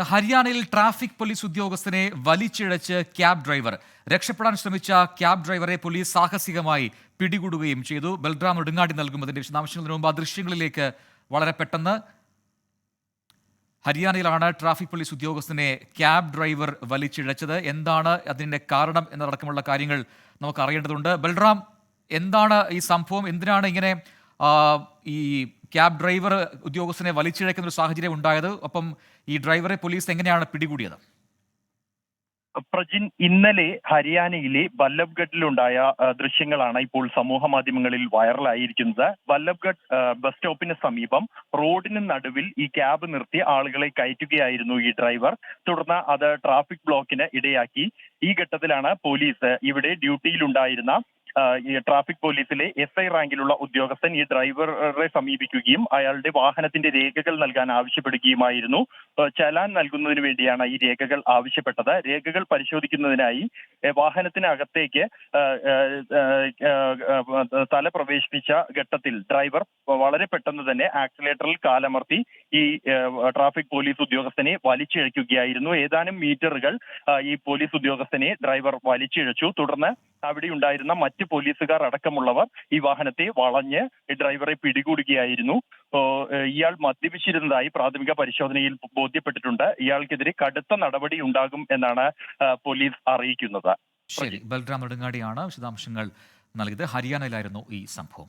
ഹരിയാനയിൽ traffic police ഉദ്യോഗസ്ഥനെ വലിച്ചിഴച്ച് cab driver. രക്ഷപ്പെടാൻ ശ്രമിച്ച ക്യാബ് ഡ്രൈവറെ പോലീസ് സാഹസികമായി പിടികൂടുകയും ചെയ്തു. ബൽറാം നെടുങ്ങാടി നൽകുന്നതിന്റെ വിശദാംശങ്ങളിന് മുമ്പ് ആ ദൃശ്യങ്ങളിലേക്ക് വളരെ പെട്ടെന്ന്. ഹരിയാനയിലാണ് ട്രാഫിക് പോലീസ് ഉദ്യോഗസ്ഥനെ ക്യാബ് ഡ്രൈവർ വലിച്ചിഴച്ചത്. എന്താണ് അതിന്റെ കാരണം എന്നതടക്കമുള്ള കാര്യങ്ങൾ നമുക്ക് അറിയേണ്ടതുണ്ട് ബൽറാം എന്താണ് ഈ സംഭവം? എന്തിനാണ് ഇങ്ങനെ ഈ ക്യാബ് ഡ്രൈവർ ഉദ്യോഗസ്ഥനെ വലിച്ചിഴക്കുന്ന ഒരു സാഹചര്യം ഉണ്ടായത്. ഒപ്പം ഈ ഡ്രൈവറെ പോലീസ് എങ്ങനെയാണ് പിടികൂടിയത്? പ്രജിൻ ഇന്നലെ ഹരിയാനയിലെ വല്ലഭ്ഗഡിലുണ്ടായ ആ, ദൃശ്യങ്ങളാണ് ഇപ്പോൾ സമൂഹ മാധ്യമങ്ങളിൽ വൈറലായിരിക്കുന്നത്. വല്ലഭ്ഗഡ് ബസ് സ്റ്റോപ്പിന് സമീപം റോഡിന് നടുവിൽ ഈ ക്യാബ് നിർത്തി ആളുകളെ കയറ്റുകയായിരുന്നു ഈ ഡ്രൈവർ. തുടർന്ന് അത് ട്രാഫിക് ബ്ലോക്കിന് ഇടയാക്കി. ഈ ഘട്ടത്തിലാണ് പോലീസ് ഇവിടെ ഡ്യൂട്ടിയിലുണ്ടായിരുന്ന ഈ ട്രാഫിക് പോലീസിലെ എസ് ഐ റാങ്കിലുള്ള ഉദ്യോഗസ്ഥൻ ഈ ഡ്രൈവറെ സമീപിക്കുകയും അയാളുടെ വാഹനത്തിന്റെ രേഖകൾ നൽകാൻ ആവശ്യപ്പെടുകയുമായിരുന്നു. ചലാൻ നൽകുന്നതിന് വേണ്ടിയാണ് ഈ രേഖകൾ ആവശ്യപ്പെട്ടത്. രേഖകൾ പരിശോധിക്കുന്നതിനായി വാഹനത്തിനകത്തേക്ക് തല പ്രവേശിപ്പിച്ച ഘട്ടത്തിൽ ഡ്രൈവർ വളരെ പെട്ടെന്ന് തന്നെ ആക്സിലേറ്ററിൽ കാലമർത്തി ഈ ട്രാഫിക് പോലീസ് ഉദ്യോഗസ്ഥനെ വലിച്ചിഴയ്ക്കുകയായിരുന്നു ഏതാനും മീറ്ററുകൾ ഈ പോലീസ് ഉദ്യോഗസ്ഥനെ ഡ്രൈവർ വലിച്ചിഴച്ചു. തുടർന്ന് അവിടെ ഉണ്ടായിരുന്ന മറ്റ് പോലീസുകാർ അടക്കമുള്ളവർ ഈ വാഹനത്തെ വളഞ്ഞ് ഡ്രൈവറെ പിടികൂടുകയായിരുന്നു. ഇയാൾ മദ്യപിച്ചിരുന്നതായി പ്രാഥമിക പരിശോധനയിൽ ബോധ്യപ്പെട്ടിട്ടുണ്ട്. ഇയാൾക്കെതിരെ കടുത്ത നടപടി ഉണ്ടാകും എന്നാണ് പോലീസ് അറിയിക്കുന്നത്. ശരി. ബൽറാം നെടുങ്ങാടിയാണ് വിശദാംശങ്ങൾ നൽകിയത്. ഹരിയാനയിലായിരുന്നു ഈ സംഭവം.